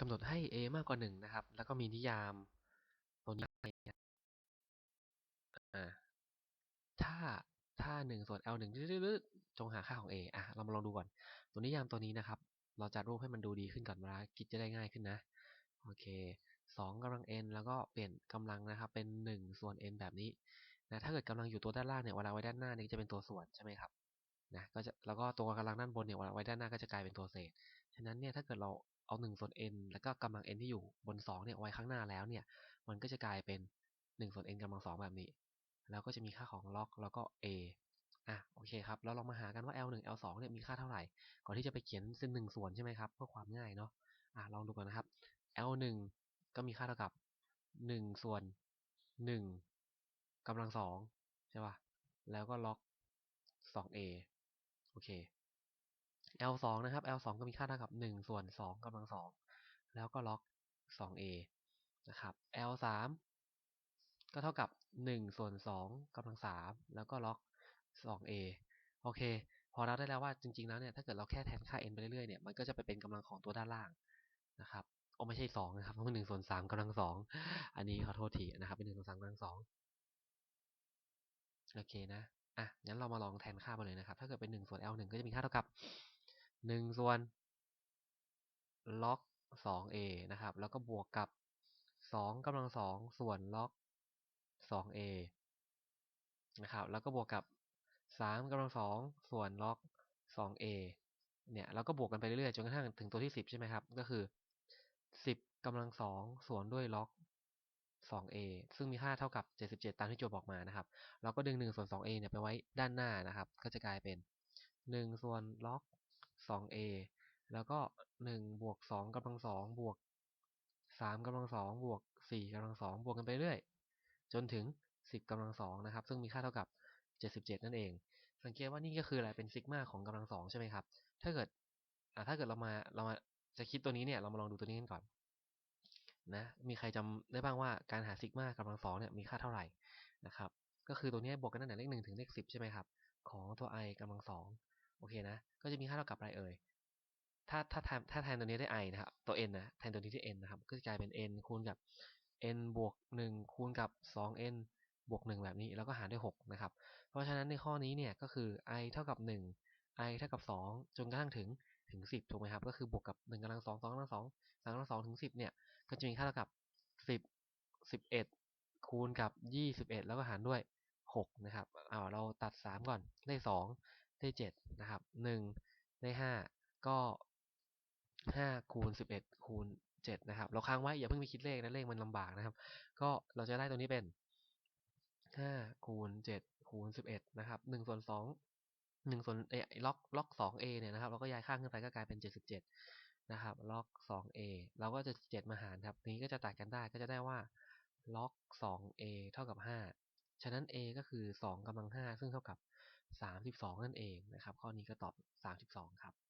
กำหนดให้ a มากกว่าหนึ่งนะครับ แล้วก็มีนิยามตัวนี้อ่าถ้าถ้าหนึ่งส่วน l หนึ่จงหาค่าของ a อะ เรามาลองดูก่อน ตัวนิยามตัวนี้นะครับ เราจัดรูปให้มันดูดีขึ้นก่อนเวลาคิดจะได้ง่ายขึ้นนะ โอเคสองกำลัง n แล้วก็เปลี่ยนกำลังนะครับ เป็นหนึ่งส่วน n แบบนี้นะถ้าเกิดกำลังอยู่ตัวด้านล่างเนี่ยเวลาไว้ด้านหน้านี่จะเป็นตัวส่วนใช่ไหมครับ นะก็จะแล้วก็ตัวกำลังด้านบนเนี่ยวาไว้ด้านหน้าก็จะกลายเป็นตัวเศษ ฉะนั้นเนี่ยถ้าเกิดเราเอาหนึ่งส่วน n แล้วก็กำลัง n ที่อยู่บนสองเนี่ยไว้ข้างหน้าแล้วเนี่ย มันก็จะกลายเป็นหนึ่งส่วน n กำลังสองแบบนี้ แล้วก็จะมีค่าของล็อกแล้วก็ a อะโอเคครับแล้วเรามาหากันว่า l 1 l 2เนี่ยมีค่าเท่าไหร่ ก่อนที่จะไปเขียนเส้นหนึ่งส่วนใช่ไหมครับเพื่อความง่ายเนาะอะลองดูก่อนนะครับ l 1ก็มีค่าเท่ากับหนึ่งส่วนหนึ่งกำลังสองใช่ป่ะแล้วก็ล็อกสอง a โอเค l 2นะครับ l 2ก็มีค่าเท่ากับ1ส่วน2กำลัง2แล้วก็ล็อก 2a นะครับ l 3ก็เท่ากับ1ส่วน2กำลัง3แล้วก็ล็อก 2a โอเค พอเราได้แล้วว่าจริงๆแล้วเนี่ยถ้าเกิดเราแค่แทนค่า n ไปเรื่อยๆเนี่ยมันก็จะไปเป็นกำลังของตัวด้านล่างนะครับโอ้ไม่ใช่2นะครับเพราะมัน1ส่วน3กำลัง2อันนี้ขอโทษทีนะครับเป็น1ส่วน3กำลัง2โอเคนะ อะงั้นเรามาลองแทนค่าไปเลยนะครับ ถ้าเกิดเป็น1ส่วน l 1ก็จะมีค่าเท่ากับหนึ่งส่วนล็อกสอง a นะครับ แล้วก็บวกกับสองกำลังสองส่วนล็อกสอง a นะครับ แล้วก็บวกกับสามกำลังสองส่วนล็อกสอง a เนี่ยแล้วก็บวกกันไปเรื่อยๆจนกระทั่งถึงตัวที่สิบใช่ไหมครับ ก็คือสิบกำลังสองส่วนด้วยล็อก 2a ซึ่งมีค่าเท่ากับ 77 ตามที่โจทย์บอกมานะครับ เราก็ดึง1ส่วน 2a เนี่ยไปไว้ด้านหน้านะครับ ก็จะกลายเป็น 1 ส่วนล็อก 2a แล้วก็ 1 บวก 2กำลัง 2 บวก 3กำลัง 2 บวก 4กำลัง 2 บวกกันไปเรื่อย จนถึง 10กำลัง 2 นะครับ ซึ่งมีค่าเท่ากับ 77 นั่นเอง สังเกตว่านี่ก็คืออะไร เป็นซิกมาของกำลัง 2 ใช่ไหมครับ ถ้าเกิดถ้าเกิดเรามาเรามาจะคิดตัวนี้เนี่ย เรามาลองดูตัวนี้กันก่อน นะมีใครจำได้บ้างว่าการหาซิกมากำลังสองเนี่ยมีค่าเท่าไหร่นะครับก็คือตัวนี้บวกกันตั้งแต่เลขหนึ่งถึงเลขสิบใช่ไหมครับของตัว i กำลังสองโอเคนะก็จะมีค่าเท่ากับอะไรเอ่ยถ้าถ้าแทนถ้าแทนตัวนี้ได้ i นะครับตัว n นะแทนตัวนี้ที่ n นะครับก็จะกลายเป็น n คูณกับ n บวก1คูณกับ 2n บวก1แบบนี้แล้วก็หารด้วย6นะครับเพราะฉะนั้นในข้อนี้เนี่ยก็คือ i เท่ากับ1 i เท่ากับ2จนกระทั่งถึง ถึง10ถูกไหมครับ ก็คือบวกกับ1กำลัง2 2กำลัง2 3กำลัง2ถึง10เนี่ย ก็จะมีค่าเท่ากับ10 11คูณกับ21แล้วก็หารด้วย6นะครับเอาเราตัด3ก่อนได้2ได้7นะครับ1ได้5ก็5คูณ11คูณ7นะครับ เราค้างไว้อย่าเพิ่งไปคิดเลขนะเลขมันลำบากนะครับ ก็เราจะได้ตัวนี้เป็น5คูณ7คูณ11นะครับ1ส่วน หนึ่งส่วนไอ้ล็อกล็อกสองเนี่ยนะครับเราก็ย้ายข้างขึ้นไปก็กลายเป็นเจ็ดสิบเจ็ดนะครับล็อกสองเอเราก็จะเจ็ดมาหารครับนี้ก็จะตัดกันได้ก็จะได้ว่าล็อกสองเอเท่ากับห้าฉะนั้น a ก็คือ2กำลัง5ซึ่งเท่ากับ32นั่นเองนะครับ ข้อนี้ก็ตอบ32ครับ